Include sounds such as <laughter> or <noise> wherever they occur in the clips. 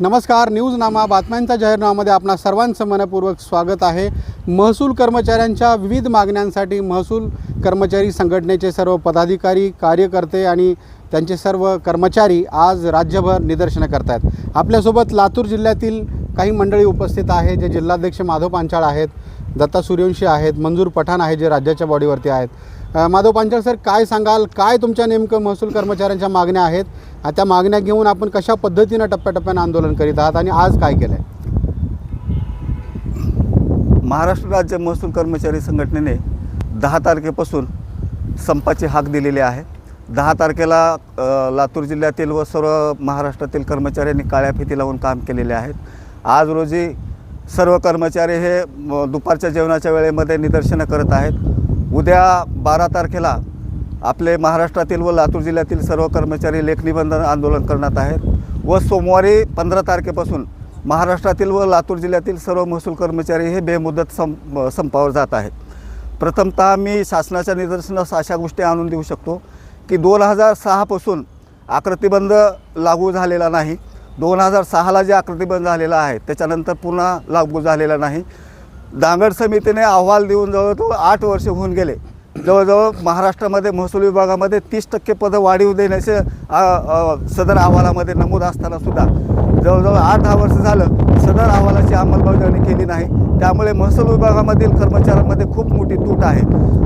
नमस्कार न्यूजनामा बातम्यांचा बातम्यांच्या आपणा सर्वांचं मनपूर्वक स्वागत आहे. महसूल कर्मचाऱ्यांच्या विविध मागण्यांसाठी महसूल कर्मचारी संघटनेचे सर्व पदाधिकारी कार्यकर्ते आणि त्यांचे सर्व कर्मचारी आज राज्यभर निदर्शनं करत आहेत आपल्यासोबत लातूर जिल्ह्यातील काही मंडळी उपस्थित आहे जे जिल्हाध्यक्ष माधव पांचाळ आहेत दत्ता सूर्यवंशी आहेत मंजूर पठाण आहे जे राज्याच्या बॉडीवरती आहेत. माधव पांचाळ सर काय सांगाल? काय तुमच्या नेमकं महसूल कर्मचाऱ्यांच्या मागण्या आहेत? त्या मागण्या घेऊन आपण कशा पद्धतीनं टप्प्याटप्प्यानं आंदोलन करीत आहात आणि आज काय केलं आहे महाराष्ट्र राज्य महसूल कर्मचारी संघटनेने दहा तारखेपासून संपाची हाक दिलेली आहे. दहा तारखेला लातूर जिल्ह्यातील व सर्व महाराष्ट्रातील कर्मचाऱ्यांनी काळ्या फिती लावून काम केलेले आहेत. आज रोजी सर्व कर्मचारी हे दुपारच्या जेवणाच्या वेळेमध्ये निदर्शनं करत आहेत. उद्या बारा तारखेला आपले महाराष्ट्रातील व लातूर जिल्ह्यातील सर्व कर्मचारी लेखनिबंधन आंदोलन करण्यात आहेत व सोमवारी पंधरा तारखेपासून महाराष्ट्रातील व लातूर जिल्ह्यातील सर्व महसूल कर्मचारी हे बेमुदत सं संपावर जात आहेत. प्रथमतः मी शासनाच्या निदर्शनास अशा गोष्टी आणून देऊ शकतो की दोन हजार सहापासून आकृतीबंध लागू झालेला नाही. दोन हजार सहाला जे आकृतीबंध झालेला आहे त्याच्यानंतर पुन्हा लागू झालेला नाही. दांगड समितीने अहवाल देऊन जवळजवळ आठ वर्ष होऊन गेले. जवळजवळ महाराष्ट्रामध्ये महसूल विभागामध्ये तीस टक्के पदं वाढीव देण्याचे सदर अहवालामध्ये नमूद असताना सुद्धा. जवळजवळ आठ दहा वर्ष झालं सदर अहवालाची अंमलबजावणी केली नाही. त्यामुळे महसूल विभागामधील कर्मचाऱ्यांमध्ये खूप मोठी तूट आहे.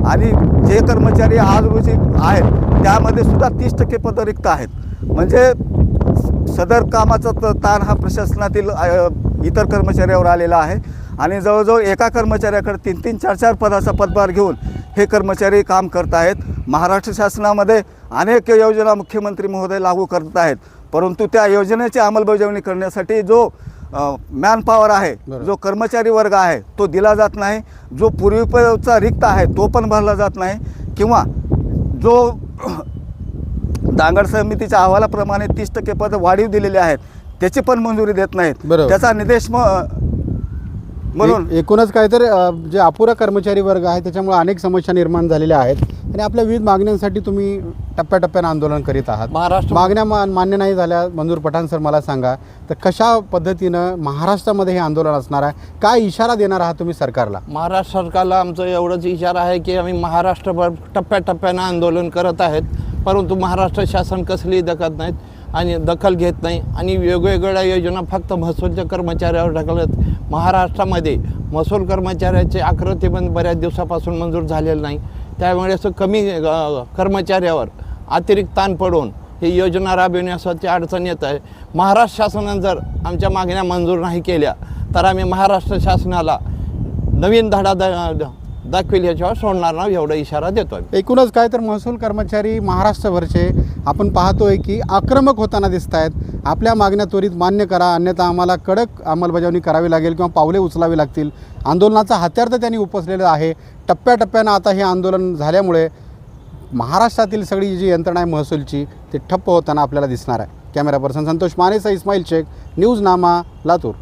आणि जे कर्मचारी आज रोजी आहेत त्यामध्ये सुद्धा तीस टक्के पदं रिक्त आहेत. म्हणजे सदर कामाचा ताण हा प्रशासनातील इतर कर्मचाऱ्यावर आलेला आहे. आणि जवळजवळ एका कर्मचाऱ्याकडे तीन तीन चार चार पदाचा पदभार घेऊन हे कर्मचारी काम करत आहेत. महाराष्ट्र शासनामध्ये अनेक योजना मुख्यमंत्री महोदय लागू करत आहेत. परंतु त्या योजनेची अंमलबजावणी करण्यासाठी जो मॅन पॉवर आहे. जो कर्मचारी वर्ग आहे तो दिला जात नाही. जो पूर्वीचा रिक्त आहे तो पण भरला जात नाही. किंवा जो <clears throat> दांगड समितीच्या अहवालाप्रमाणे तीस टक्के पद वाढीव दिलेले आहेत त्याची पण मंजुरी देत नाहीत. बरोबर. त्याचा निदेश म म्हणून एकूणच काय तर अ, जे अपुरा कर्मचारी वर्ग आहे त्याच्यामुळे अनेक समस्या निर्माण झालेल्या आहेत. आणि आपल्या विविध मागण्यांसाठी तुम्ही टप्प्याटप्प्यानं आंदोलन करीत आहात. महाराष्ट्र मागण्या मा- मान्य नाही झाल्या मंजूर पठाण सर मला सांगा तर कशा पद्धतीनं महाराष्ट्रामध्ये हे आंदोलन असणार आहे? काय इशारा देणार आहात तुम्ही सरकारला? महाराष्ट्र सरकारला आमचं एवढंच इशारा आहे की आम्ही महाराष्ट्रभर टप्प्याटप्प्यानं आंदोलन करत आहेत परंतु महाराष्ट्र शासन कसलीही दखल नाहीत. आणि दखल घेत नाही. आणि वेगवेगळ्या योजना फक्त महसूलच्या कर्मचाऱ्यावर ढकलत महाराष्ट्रामध्ये महसूल कर्मचाऱ्याचे आकृतीबंद बऱ्याच दिवसापासून मंजूर झालेलं नाही. त्यामुळे असं कमी कर्मचाऱ्यावर अतिरिक्त ताण पडून ही योजना राबविण्यासाठी अडचण येत आहे. महाराष्ट्र शासनानं जर आमच्या मागण्या मंजूर नाही केल्या तर आम्ही महाराष्ट्र शासनाला नवीन धडा द दाखवेल याच्यावर सोडणार ना एवढा इशारा देतो एकूणच काय तर महसूल कर्मचारी महाराष्ट्रभरचे आपण पाहतोय की आक्रमक होताना दिसत आहेत आपल्या मागण्या त्वरित मान्य करा अन्यथा आम्हाला कडक अंमलबजावणी करावी लागेल किंवा पावले उचलावी लागतील. आंदोलनाचा हत्यार तर त्यांनी उपसलेलं आहे. टप्प्याटप्प्यानं आता हे आंदोलन झाल्यामुळे महाराष्ट्रातील सगळी जी यंत्रणा आहे महसूलची ती ठप्प होताना आपल्याला दिसणार आहे. कॅमेरा पर्सन संतोष मानेचा इस्माईल शेख न्यूज नामा लातूर.